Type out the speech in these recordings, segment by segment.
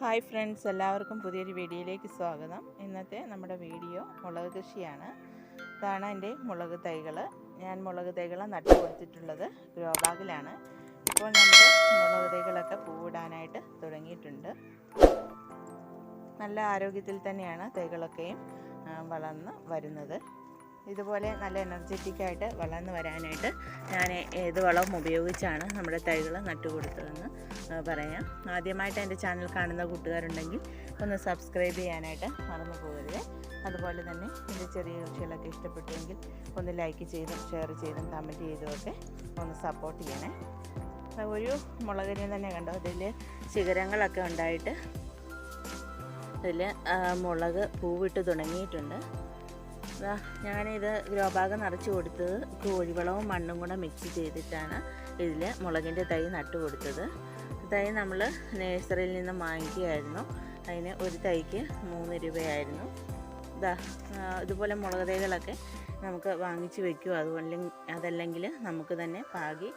Hi friends എല്ലാവർക്കും പുതിയൊരു വീഡിയോയിലേക്ക് സ്വാഗതം. ഇന്നത്തെ നമ്മുടെ വീഡിയോ മുളക് കൃഷിയാണ്. ഇതാണ് എന്റെ മുളക് തൈകൾ. ഞാൻ മുളക് തൈകൾ നട്ടു കൊടുത്തിട്ടുള്ളത് ഗ്രോ ഇപ്പോൾ നമ്മുടെ മുളക് തൈകളൊക്കെ പൂവിടാനായിട്ട് തുടങ്ങിയിട്ടുണ്ട്. നല്ല ആരോഗ്യത്തിൽ തന്നെയാണ് തൈകളൊക്കെയും വളർന്ന് വരുന്നത്. ഇതുപോലെ നല്ല എനർജറ്റിക് ആയിട്ട് വളർന്നു വരാനായിട്ട് ഞാൻ ഏത് വളവും ഉപയോഗിച്ചാണ് നമ്മുടെ തൈകൾ നട്ടുകൊടുത്തതെന്ന് പറയാം. ആദ്യമായിട്ട് എന്റെ ചാനൽ കാണുന്ന കൂട്ടുകാരുണ്ടെങ്കിൽ ഒന്ന് സബ്സ്ക്രൈബ് ചെയ്യാനായിട്ട് മറന്നു പോകരുത്. അതുപോലെ തന്നെ എന്റെ ചെറിയ കൃഷികളൊക്കെ ഇഷ്ടപ്പെട്ടുവെങ്കിൽ ഒന്ന് ലൈക്ക് ചെയ്തും ഷെയർ ചെയ്തും കമന്റ് ചെയ്തും ഒക്കെ ഒന്ന് സപ്പോർട്ട് ചെയ്യണേ. ഒരു മുളകിനെ തന്നെ കണ്ടോ? അതിൽ ശിഖരങ്ങളൊക്കെ ഉണ്ടായിട്ട് ഇതിൽ മുളക് പൂവിട്ട് തുടങ്ങിയിട്ടുണ്ട്. ദാ ഗ്രോ ബാഗ് നിറച്ച് കൊടുത്തത്. കോഴിവളവും മണ്ണും കൂടെ മിക്സ് ചെയ്തിട്ടാണ് ഇതിൽ മുളകിന്റെ തൈ നട്ടു കൊടുത്തത്. തൈ നമ്മൾ നേഴ്സറിയിൽ നിന്ന് വാങ്ങിക്കുകയായിരുന്നു. അതിന് ഒരു തൈക്ക് മൂന്ന് രൂപയായിരുന്നു. ഇതാ ഇതുപോലെ മുളക് തൈകളൊക്കെ നമുക്ക് വാങ്ങിച്ച് വെക്കുകയോ അതുപോലെ അതല്ലെങ്കിൽ നമുക്ക് തന്നെ പാകി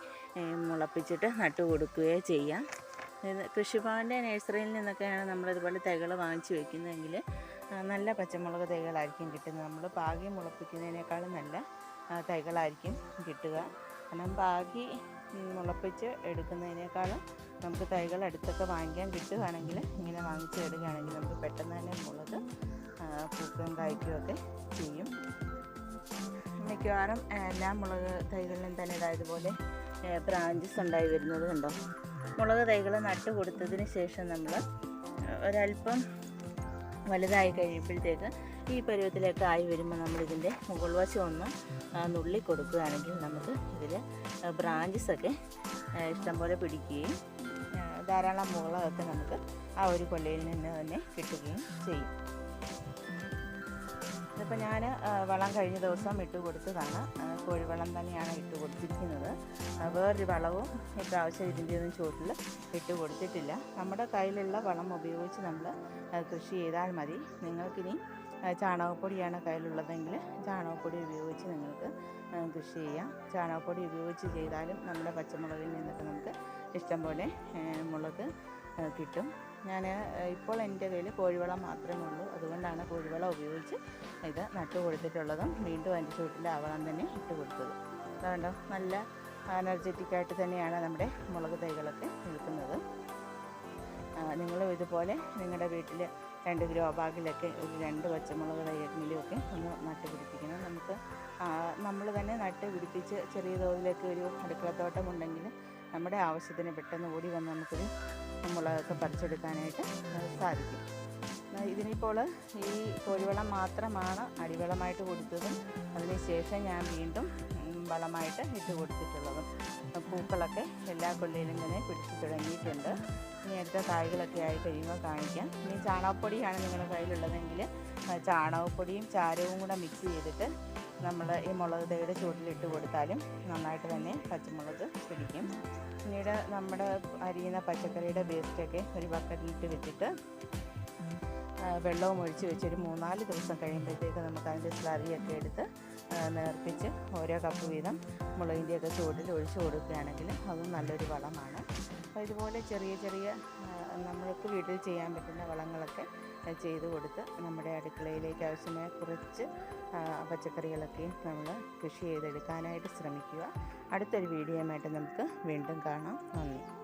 മുളപ്പിച്ചിട്ട് നട്ടു കൊടുക്കുകയോ ചെയ്യാം. കൃഷിഭവന്റെ നഴ്സറിയിൽ നിന്നൊക്കെയാണ് നമ്മളിതുപോലെ തൈകൾ വാങ്ങിച്ച് വെക്കുന്നതെങ്കിൽ നല്ല പച്ചമുളക് തൈകളായിരിക്കും കിട്ടുന്നത്. നമ്മൾ പാകി മുളപ്പിക്കുന്നതിനേക്കാളും നല്ല തൈകളായിരിക്കും കിട്ടുക. കാരണം പാകി മുളപ്പിച്ച് എടുക്കുന്നതിനേക്കാളും നമുക്ക് തൈകൾ അടുത്തൊക്കെ വാങ്ങിക്കാൻ കിട്ടുകയാണെങ്കിൽ ഇങ്ങനെ വാങ്ങിച്ച് എടുക്കുകയാണെങ്കിൽ നമുക്ക് പെട്ടെന്ന് തന്നെ മുളക് പൂക്കും പൂക്കുകയും കായ്ക്കുകയും ഒക്കെ ചെയ്യും. മിക്കവാറും എല്ലാ മുളക് തൈകളിലും തന്നെ ഇതായതുപോലെ ബ്രാഞ്ചസ് ഉണ്ടായി വരുന്നത് കണ്ടോ? മുളക് തൈകൾ നട്ട് കൊടുത്തതിന് ശേഷം നമ്മൾ ഒരല്പം വലുതായി കഴിയുമ്പോഴത്തേക്ക് ഈ പരുവത്തിലൊക്കെ ആയി വരുമ്പോൾ നമ്മളിതിന്റെ മുകൾ വശം ഒന്ന് നുള്ളി കൊടുക്കുകയാണെങ്കിൽ നമുക്ക് ഇതിൽ ബ്രാഞ്ചസൊക്കെ ഇഷ്ടംപോലെ പിടിക്കുകയും ധാരാളം മുകളൊക്കെ നമുക്ക് ആ ഒരു കൊല്ലയിൽ നിന്ന് തന്നെ കിട്ടുകയും ചെയ്യും. ഇതിപ്പോൾ ഞാൻ വളം കഴിഞ്ഞ ദിവസം ഇട്ട് കൊടുത്തതാണ്. കോഴിവളം തന്നെയാണ് ഇട്ട് കൊടുത്തിരിക്കുന്നത്. വേറൊരു വളവും ഇപ്രാവശ്യം ഇതിന്റെ ഒന്നും ചുവട്ടിൽ ഇട്ട് കൊടുത്തിട്ടില്ല. നമ്മുടെ കയ്യിലുള്ള വളം ഉപയോഗിച്ച് നമ്മൾ കൃഷി ചെയ്താൽ മതി. നിങ്ങൾക്കിനി ചാണകപ്പൊടിയാണ് കയ്യിലുള്ളതെങ്കിൽ ചാണകപ്പൊടി ഉപയോഗിച്ച് നിങ്ങൾക്ക് കൃഷി ചെയ്യാം. ചാണകപ്പൊടി ഉപയോഗിച്ച് ചെയ്താലും നമ്മുടെ പച്ചമുളകിൽ നിന്നൊക്കെ നമുക്ക് ഇഷ്ടംപോലെ മുളക് കിട്ടും. ഞാൻ ഇപ്പോൾ എന്റെ കയ്യിൽ കോഴിവളം മാത്രമേ ഉള്ളൂ. അതുകൊണ്ടാണ് കോഴിവളം ഉപയോഗിച്ച് ഇത് നട്ടു കൊടുത്തിട്ടുള്ളതും വീണ്ടും അതിന്റെ ചുവട്ടിൽ ആ തന്നെ ഇട്ട് കൊടുത്തത്. അതുകൊണ്ടോ നല്ല എനർജറ്റിക് ആയിട്ട് തന്നെയാണ് നമ്മുടെ മുളക് തൈകളൊക്കെ നിൽക്കുന്നത്. നിങ്ങളും ഇതുപോലെ നിങ്ങളുടെ വീട്ടിൽ രണ്ട് ഗ്രോ ബാഗിലൊക്കെ ഒരു രണ്ട് പച്ചമുളക് തൈകളിലൊക്കെ ഒന്ന് നട്ട് പിടിപ്പിക്കണം. നമുക്ക് നമ്മൾ തന്നെ നട്ട് പിടിപ്പിച്ച് ചെറിയ തോതിലൊക്കെ ഒരു അടുക്കളത്തോട്ടം ഉണ്ടെങ്കിൽ നമ്മുടെ ആവശ്യത്തിന് പെട്ടെന്ന് ഓടി വന്ന് നമുക്കൊരു മുളകൊക്കെ പറിച്ചെടുക്കാനായിട്ട് സാധിക്കും. ഇതിനിപ്പോൾ ഈ കോഴിവളം മാത്രമാണ് അടിവളമായിട്ട് കൊടുത്തതും അതിനുശേഷം ഞാൻ വീണ്ടും വളമായിട്ട് ഇട്ട് കൊടുത്തിട്ടുള്ളതും. പൂക്കളൊക്കെ എല്ലാ കൊല്ലയിലും തന്നെ പിടിച്ചു തുടങ്ങിയിട്ടുണ്ട്. ഇനി അടുത്ത കായ്കളൊക്കെ ആയി കഴിയുമ്പോൾ കാണിക്കാം. ഇനി ചാണകപ്പൊടിയാണ് നിങ്ങളുടെ കയ്യിലുള്ളതെങ്കിൽ ചാണകപ്പൊടിയും ചാരവും കൂടെ മിക്സ് ചെയ്തിട്ട് നമ്മൾ ഈ മുളക് തൈയുടെ ചുവട്ടിലിട്ട് കൊടുത്താലും നന്നായിട്ട് തന്നെ പച്ചമുളക് പിടിക്കും. പിന്നീട് നമ്മുടെ അരിയുന്ന പച്ചക്കറിയുടെ വേസ്റ്റൊക്കെ ഒരു ബക്കറ്റിലിട്ട് വെച്ചിട്ട് വെള്ളവും ഒഴിച്ച് വെച്ച് ഒരു മൂന്നാൽ ദിവസം കഴിയുമ്പോഴത്തേക്ക് നമുക്ക് അതിന്റെ സ്ലറിയൊക്കെ എടുത്ത് നേർപ്പിച്ച് ഓരോ കപ്പ് വീതം മുളകിന്റെയൊക്കെ ചുവട്ടിൽ ഒഴിച്ചു കൊടുക്കുകയാണെങ്കിൽ അതും നല്ലൊരു വളമാണ്. അപ്പോൾ ഇതുപോലെ ചെറിയ ചെറിയ നമ്മൾക്ക് വീട്ടിൽ ചെയ്യാൻ പറ്റുന്ന വളങ്ങളൊക്കെ ചെയ്ത് കൊടുത്ത് നമ്മുടെ അടുക്കളയിലേക്ക് ആവശ്യമായ കുറച്ച് പച്ചക്കറികളൊക്കെ നമ്മൾ കൃഷി ചെയ്തെടുക്കാനായിട്ട് ശ്രമിക്കുക. അടുത്തൊരു വീഡിയോയുമായിട്ട് നമുക്ക് വീണ്ടും കാണാം. നന്ദി.